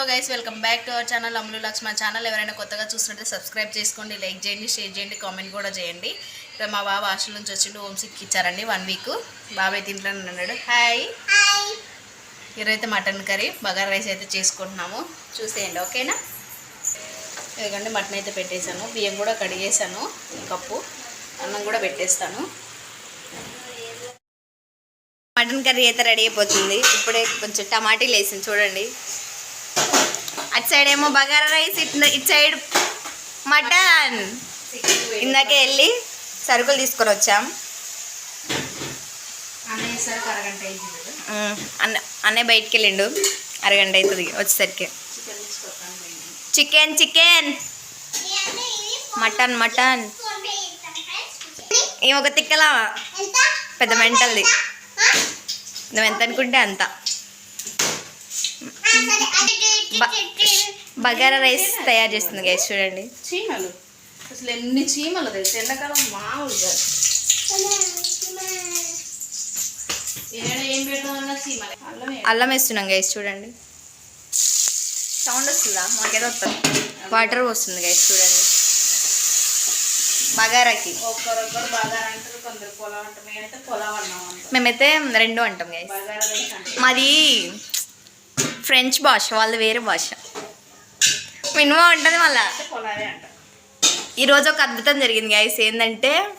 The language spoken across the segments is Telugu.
Hello guys welcome back to our channel Amalu Lakshman channel ఎవరైనా కొత్తగా చూస్తుంటే సబ్స్క్రైబ్ చేసుకోండి లైక్ చేయండి షేర్ చేయండి కామెంట్ కూడా చేయండి. ఇక్కడ మా బాబు హాస్టల్ నుంచి వచ్చిండు హోమ్ సిక్ ఇచ్చారండి వన్ వీక్ బాబాయ్ తింట్లోనే ఉన్నాడు. హాయ్ ఈరోజైతే మటన్ కర్రీ బగారా రైస్ అయితే చేసుకుంటున్నాము. చూసేయండి ఓకేనా ఎందుకంటే మటన్ అయితే పెట్టేశాను. బియ్యం కూడా కడిగేశాను కప్పు అన్నం కూడా పెట్టేస్తాను. మటన్ కర్రీ అయితే రెడీ అయిపోతుంది. ఇప్పుడే కొంచెం టమాటీలు వేసింది చూడండి. అటు సైడ్ ఏమో బగారా రైస్ ఇటు ఇటు సైడ్ మటన్. ఇందాకే వెళ్ళి సరుకులు తీసుకొని వచ్చాం. అన్న అన్నయ్య బయటికి వెళ్ళిండు. అరగంట అవుతుంది వచ్చేసరికి. Chicken chicken mutton mutton. ఈ ఒక తిక్కల పెద్ద మెంటల్ది. నువ్వు ఎంత అనుకుంటే అంత. బగారా రైస్ తయారు చేస్తుంది గైస్ చూడండి. చీమలు. అసలు ఎన్ని చీమలు తెలుసు? ఎండాకాలం మామూలుగా అల్లం వేస్తున్నాం గైస్ చూడండి. సౌండ్ వస్తుందా? మాకేదో వస్తుంది. వాటర్ వస్తుంది గైస్ చూడండి. బగారాకి. ఒక్కరొక్కరు బగారా అంటారు కొందరు పొలం అంటారు. మేమైతే పొలం అన్నాం అంటాం. మేమైతే రెండు అంటాం గైస్ మాది ఫ్రెంచ్ భాష వాళ్ళది వేరే భాష. మినిమం ఉంటుంది మళ్ళా ఈరోజు ఒక అద్భుతం జరిగింది గైస్ ఏంటంటే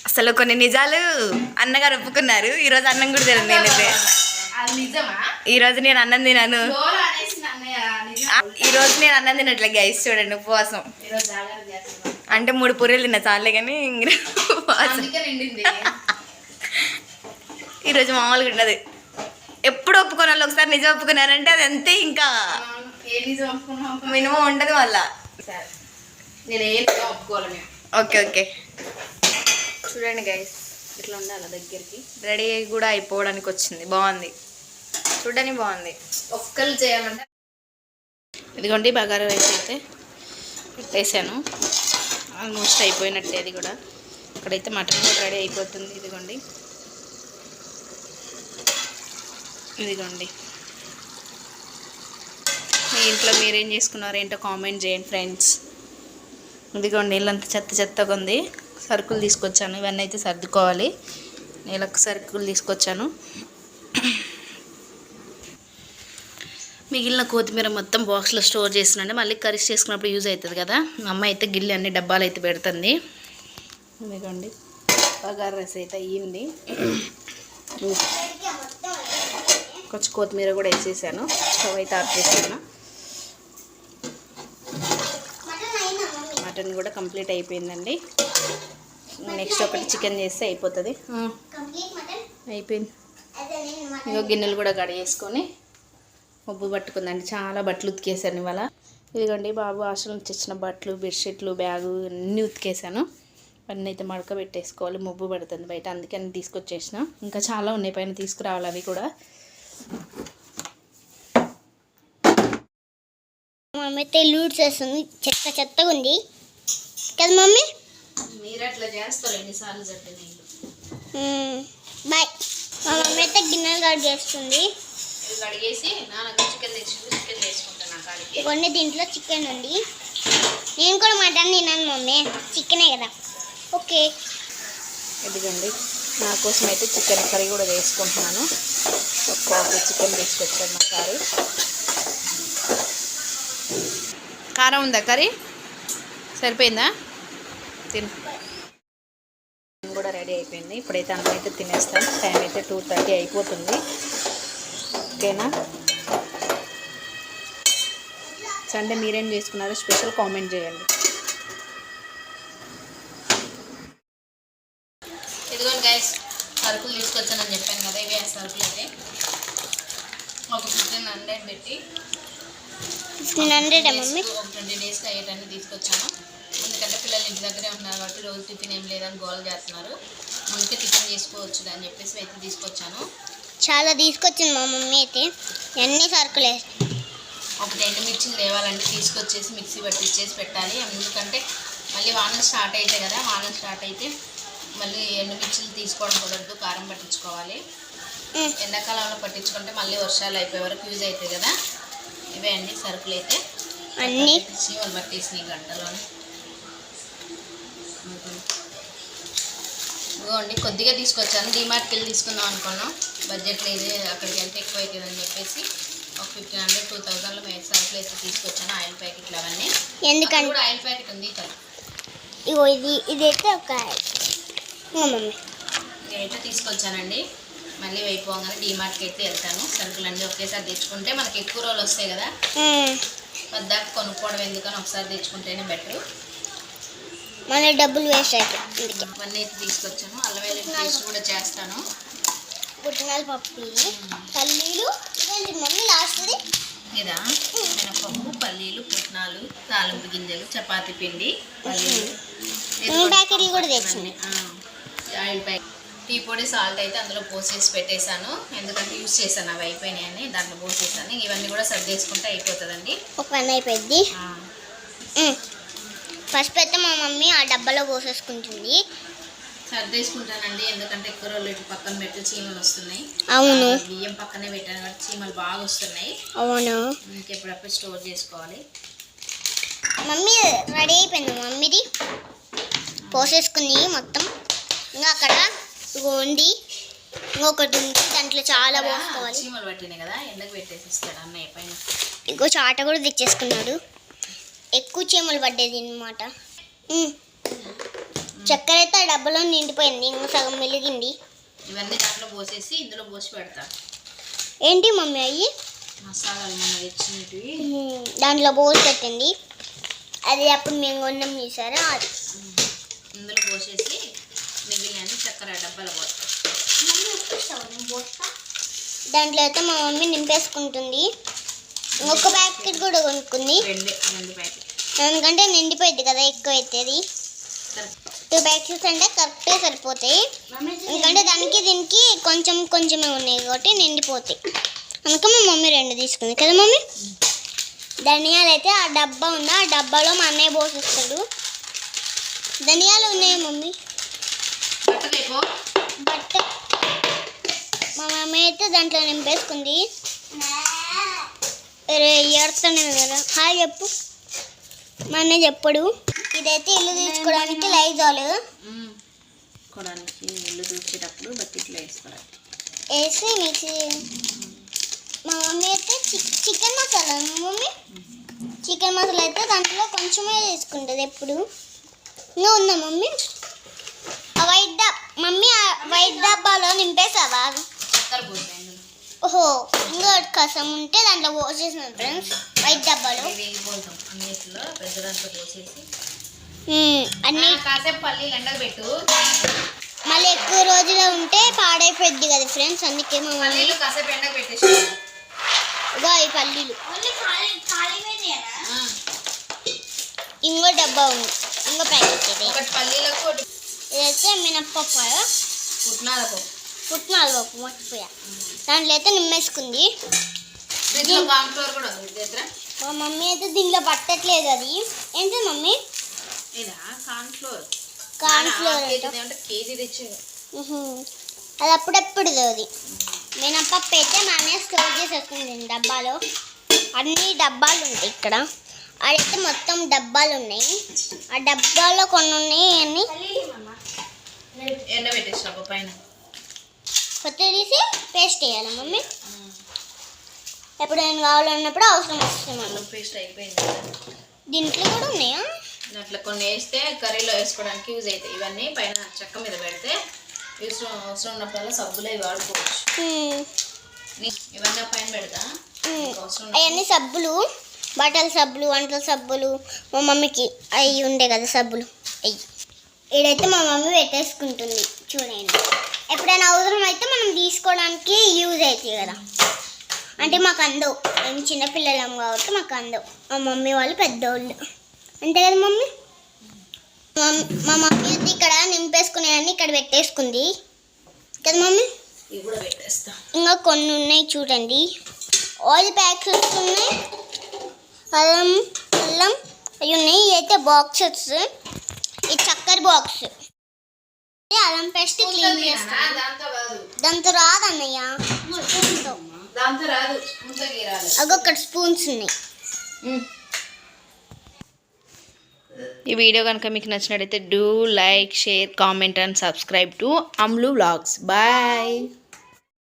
అసలు కొన్ని నిజాలు అన్నగారు ఒప్పుకున్నారు. ఈరోజు అన్నం కూడా తినను నేనైతే. ఈరోజు నేను అన్నం తినాను. లోల అనేసి అన్నయ్య నిజం. ఆ, ఈరోజు నేను అన్నం తినట్లే గైస్ చూడండి ఉపవాసం. అంటే మూడు పూరీలు తిన్నా చాలే కానీ ఇంక ఉపవాసం ఈరోజు మామూలుగా ఉండదు. ఎప్పుడు ఒప్పుకున్న వాళ్ళు ఒకసారి నిజం ఒప్పుకున్నారంటే అది అంతే ఇంకా. మినిమం ఉండదు సరే. నేను ఏం నిజం ఒప్పుకోవాలి మేము ఓకే ఓకే. చూడండి గైస్ ఇట్లా ఉండాలి దగ్గరికి. రెడీ కూడా అయిపోవడానికి వచ్చింది. బాగుంది. చూడడానికి బాగుంది. ఒక్కరు చేయాలంటే ఇదిగోండి బగారా రైస్ అయితే పెట్టేసాను ఆల్మోస్ట్ అయిపోయినట్టే అది కూడా. ఇక్కడైతే మటన్ కూడా రెడీ అయిపోతుంది. ఇదిగోండి. ఇదిగోండి. మీ ఇంట్లో మీరేం చేసుకున్నారు ఏంటో కామెంట్ చేయండి ఫ్రెండ్స్. ఇదిగోండి ఇల్లంతా చెత్త చెత్తగా ఉంది. సరుకులు తీసుకొచ్చాను. ఇవన్నీ అయితే సర్దుకోవాలి. నీళ్ళకు సరుకులు తీసుకొచ్చాను. మిగిలిన కొత్తిమీర మొత్తం బాక్స్లో స్టోర్ చేస్తున్నాండి మళ్ళీ కర్రీస్ చేసుకున్నప్పుడు యూజ్ అవుతుంది కదా. అమ్మ అయితే గిల్లి అన్ని డబ్బాలు అయితే పెడుతుంది. ఇదిగోండి బగారు రైస్ అయితే అయ్యింది. కొంచెం కొత్తిమీర కూడా వేసేసాను. స్టవ్ అయితే ఆఫ్ చేసాను మటన్ కూడా కంప్లీట్ అయిపోయిందండి. నెక్స్ట్ ఒకటి చికెన్ చేస్తే అయిపోతుంది. అయిపోయింది. ఇగో గిన్నెలు కూడా కడిగేసుకొని మబ్బు పట్టుకుందండి. చాలా బట్టలు ఉతికేసాను ఇవాళ. ఇదిగోండి బాబు హాస్టల్ నుంచి ఇచ్చిన బట్టలు బెడ్షీట్లు బ్యాగు అన్నీ ఉతికేసాను. అన్నీ అయితే మడక పెట్టేసుకోవాలి మబ్బు పడుతుంది బయట. అందుకే అన్ని తీసుకొచ్చేసిన. ఇంకా చాలా ఉన్నాయి. పైన తీసుకురావాలి అవి కూడా. మమ్మీ అయితే లూడ్ చేస్తుంది. చెత్త చెత్తగా ఉంది. కదా మమ్మీ? మీరు అట్లా చేస్తారు ఎన్నిసార్లు. బాయ్. మా మమ్మీ అయితే గిన్నెలు కట్ చేస్తుంది ఇవి కడిగేసి నాన్నకు చికెన్ తెచ్చి చికెన్ చేసుకుంటాను ఆ కాడికి. కొన్ని దీంట్లో చికెన్ ఉంది. నేను కూడా మటన్ తిన్నాను మమ్మీ. చికెనే కదా. ఓకే. ఇదిగోండి. నా కోసం అయితే చికెన్ కర్రీ కూడా వేసుకుంటున్నాను. ఒక పావు చికెన్ తీసుకొచ్చాను మా సారు. కారం ఉందా కర్రీ? సరిపోయిందా? తిను. కూడా రెడీ అయిపోయింది. ఇప్పుడైతే అన్నం అయితే తినేస్తాం. టైం అయితే టూ థర్టీ అయిపోతుంది. ఓకేనా? సండే మీరేం చేసుకున్నారో స్పెషల్ కామెంట్ చేయండి ఇదిగోండి గైస్ సరుకులు తీసుకొచ్చానని చెప్పాను కదా ఇవే సరుకులు అయితే ఒక ఫిఫ్టీన్ హండ్రెడ్ పెట్టి ఫిఫ్టీన్ హండ్రెడ్ మమ్మీ ఒక ట్వంటీ డేస్కి అయ్యేటన్నీ తీసుకొచ్చాను ఎందుకంటే పిల్లలు ఇంటి దగ్గరే ఉన్నారు కాబట్టి రోజు టిఫిన్ ఏం లేదని గోల్ చేస్తున్నారు. ముందుకే టిఫిన్ చేసుకోవచ్చు అని చెప్పేసి అయితే తీసుకొచ్చాను చాలా తీసుకొచ్చింది మా మమ్మీ అయితే. అన్ని సరుకులు? ఒకటి ఎండుమిర్చిని లేవాలంటే తీసుకొచ్చేసి మిక్సీ పట్టించేసి పెట్టాలి. ఎందుకంటే మళ్ళీ వానలు స్టార్ట్ అయితే కదా వానలు స్టార్ట్ అయితే మళ్ళీ ఎండుమిర్చిలు తీసుకోవడం కుదరదు కారం పట్టించుకోవాలి. ఎండాకాలంలో పట్టించుకుంటే మళ్ళీ వర్షాలు అయిపోయే వరకు యూజ్ అవుతాయి కదా? ఇవే అండి సరుకులు అయితే. అన్నీ? చీమలు పట్టేసినాయి గంటలో ఇదిగోండి కొద్దిగా తీసుకొచ్చాను. డిమార్ట్కి వెళ్ళి తీసుకుందాం అనుకున్నాం. బడ్జెట్ లేదు అక్కడికి వెళ్తే ఎక్కువ అవుతుంది అని చెప్పేసి ఒక ఫిఫ్టీన్ హండ్రెడ్ టూ థౌసండ్లో మేము సరుకులు అయితే తీసుకొచ్చాను ఆయిల్ ప్యాకెట్లు అవన్నీ. ఎందుకంటే కూడా ఆయిల్ ప్యాకెట్ ఉంది ఇగో ఇది ఇదైతే ఒక నేనైతే తీసుకొచ్చానండి. మళ్ళీ అయిపోగానే డిమార్ట్కి అయితే వెళ్తాను. సరుకులన్నీ ఒకేసారి తెచ్చుకుంటే మనకి ఎక్కువ రోజులు వస్తాయి కదా. మ్మ్. పద్దాక కొనుక్కోవడం ఎందుకని ఒకసారి తెచ్చుకుంటేనే బెటర్. మన డబ్బులు వేస్ట్ అవుతాయి అందుకే. ఇవన్నీ అయితే తీసుకొచ్చాను. అల్లం వెల్లుల్లి పేస్ట్ కూడా చేస్తాను. పుట్టినాలు పప్పు పల్లీలు మమ్మీ లాస్ట్ది? ఇదా? మినపప్పు పల్లీలు పుట్నాలు తాలింపు గింజలు చపాతీ పిండి పల్లీలు. ప్యాకెట్లు కూడా తెచ్చింది. Oil packet. టీ పొడి సాల్ట్ అయితే అందులో పోసేసి పెట్టేశాను. ఎందుకంటే యూస్ చేశాను అవి అయిపోయినాయని దాంట్లో పోసేసాను ఇవన్నీ కూడా సర్దేసుకుంటే అయిపోతుందండి. ఒక పని అయిపోయింది ఫస్ట్ అయితే మా మమ్మీ ఆ డబ్బాలో పోసేసుకుంటుంది. సర్దేసుకుంటానండి ఎందుకంటే ఎక్కువ రోజులు ఇటు పక్కన పెట్టి చీమలు వస్తున్నాయి. అవును. బియ్యం పక్కనే పెట్టాను కాబట్టి చీమలు బాగా వస్తున్నాయి. అవును. ఇంకెప్పుడప్పుడు స్టోర్ చేసుకోవాలి. మమ్మీ రెడీ అయిపోయింది మమ్మీది. పోసేసుకుంది మొత్తం. ఇంకా అక్కడ ఉంది ఇంకొకటి ఉంది. దాంట్లో చాలా పోసుకోవాలి. చీమలు పట్టినాయి కదా ఎండకు పెట్టేసి ఇస్తాడు అన్నయ్య పైన? ఇంకో చాట కూడా తెచ్చేసుకున్నాడు. ఎక్కువ చీమలు పడ్డది అనమాట చక్కెర అయితే ఆ డబ్బాలో నిండిపోయింది. ఇంకా సగం మెలిగింది ఇవన్నీ దాంట్లో పోసేసి ఇందులో పోసి పెడతా. ఏంటి మమ్మీ అయ్యి? మసాలాలు తెచ్చినవి దాంట్లో పోసి పెట్టింది. అది అప్పుడు మేము కొన్నాం చూసారా? అది ఇందులో పోసేసి మిగిలిన చక్కెర డబ్బాలో పోతా దాంట్లో అయితే మా మమ్మీ నింపేసుకుంటుంది. ఇంకొక ప్యాకెట్ కూడా కొనుక్కుంది. ఎందుకంటే నిండిపోయింది కదా ఎక్కువ అవుతుంది టూ ప్యాకెట్స్ అంటే కరెక్ట్గా సరిపోతాయి. ఎందుకంటే దానికి దీనికి కొంచెం కొంచెమే ఉన్నాయి కాబట్టి నిండిపోతాయి. అందుకే మా మమ్మీ రెండు తీసుకుంది. కదా మమ్మీ? ధనియాలు అయితే ఆ డబ్బా ఉందా? ఆ డబ్బాలో మా అన్నయ్య పోసిస్తాడు. ధనియాలు ఉన్నాయి మమ్మీ? పట్టలేపో బట్ మా మమ్మీ అయితే దాంట్లో నింపేసుకుంది. ఏడుతానే కదా. హాయ్ చెప్పు. మా అన్నయ్య చెప్పడు. ఇదైతే ఇల్లు తీసుకోవడానికి లైజాలు కొడానికి ఇల్లు బకెట్లో వేసుకోవాలి వేసి మిక్సీ. మా మమ్మీ అయితే chicken masala. Mummy chicken masala అయితే దాంట్లో కొంచెమే తీసుకుంటుంది ఎప్పుడు. ఇంకా ఉందా మమ్మీ? మమ్మీ ఆ వైట్ డబ్బాలో నింపేసావా? చక్కెర ఓహో ఇంకా కసం ఉంటే దాంట్లో పోసేసిన ఫ్రెండ్స్ వైట్ డబ్బాలో. ఇవి వేగిపోతాం అన్నిటిలో పెద్ద దాంట్లో పోసేసి. మ్మ్. అన్ని కాసేపు పల్లీలు మళ్ళీ ఎక్కువ రోజులు ఉంటే పాడైపోద్ది కదా ఫ్రెండ్స్ అందుకే మా మమ్మీ పల్లీలు కాసేపు ఎండకు పెట్టేసి ఇగో ఈ పల్లీలు. ఆ, ఇంకో డబ్బా ఉంది ఇంకో ప్యాకెట్ ఇది. ఒకటి పల్లీలకు ఇదైతే మినప్పప్పు పుట్నాల పప్పు పుట్నాలు పప్పు మర్చిపోయా. దాంట్లో అయితే నిమ్మేసుకుంది. మా మమ్మీ అయితే దీంట్లో పట్టట్లేదు అది. ఏంటి మమ్మీ? కేజీ. అది అప్పుడప్పుడు అది మినపప్పు అయితే నానే స్టోర్ చేసేసుకుంది డబ్బాలో. అన్ని డబ్బాలు ఉంటాయి ఇక్కడ. అదైతే మొత్తం డబ్బాలు ఉన్నాయి. ఆ డబ్బాలో కొన్ని ఉన్నాయి అన్ని ఎండ పెట్టేసావు పైన. కొత్త తీసి పేస్ట్ వేయాలి మమ్మీ? ఎప్పుడైనా కావాలన్నప్పుడు అవసరం వస్తుంది పేస్ట్ అయిపోయింది. దీంట్లో కూడా ఉన్నాయా? అట్లా కొన్ని వేస్తే కర్రీలో వేసుకోవడానికి యూజ్ అవుతాయి. ఇవన్నీ పైన చెక్క మీద పెడితే అవసరం అవసరం ఉన్నప్పుడల్లా సబ్బులు అవి వాడుకోవచ్చు ఇవన్నీ పైన పెడతా. అవన్నీ సబ్బులు బట్టల సబ్బులు వంటల సబ్బులు మా మమ్మీకి అవి ఉండే కదా సబ్బులు. అవి ఇదైతే మా మమ్మీ పెట్టేసుకుంటుంది. చూడండి. ఎప్పుడైనా అవసరం అయితే మనం తీసుకోవడానికి యూజ్ అవుతాయి కదా. అంటే మాకు అందవు. మేము చిన్నపిల్లలం కాబట్టి మాకు అందవు. మా మమ్మీ వాళ్ళు పెద్దోళ్ళు. అంతే కదా మమ్మీ? మమ్- మా మమ్మీ అయితే ఇక్కడ నింపేసుకునేవన్నీ ఇక్కడ పెట్టేసుకుంది. కదా మమ్మీ? ఇంకా కొన్ని ఉన్నాయి చూడండి. ఆయిల్ ప్యాక్స్ వస్తున్నాయి. అల్లం అల్లం. అవి ఉన్నాయి. ఇవి అయితే బాక్సెస్ ఈ చక్కెర బాక్స్ అల్లం పేస్ట్ క్లీన్ చేస్తా. దాంతో కాదు. దాంతో రాదన్నయ్య దాంతో రాదు గీరాలి అగొక్కడ స్పూన్స్ ఉన్నాయి. ఈ వీడియో కనుక మీకు నచ్చినట్టయితే do like share comment and subscribe to Amlu vlogs bye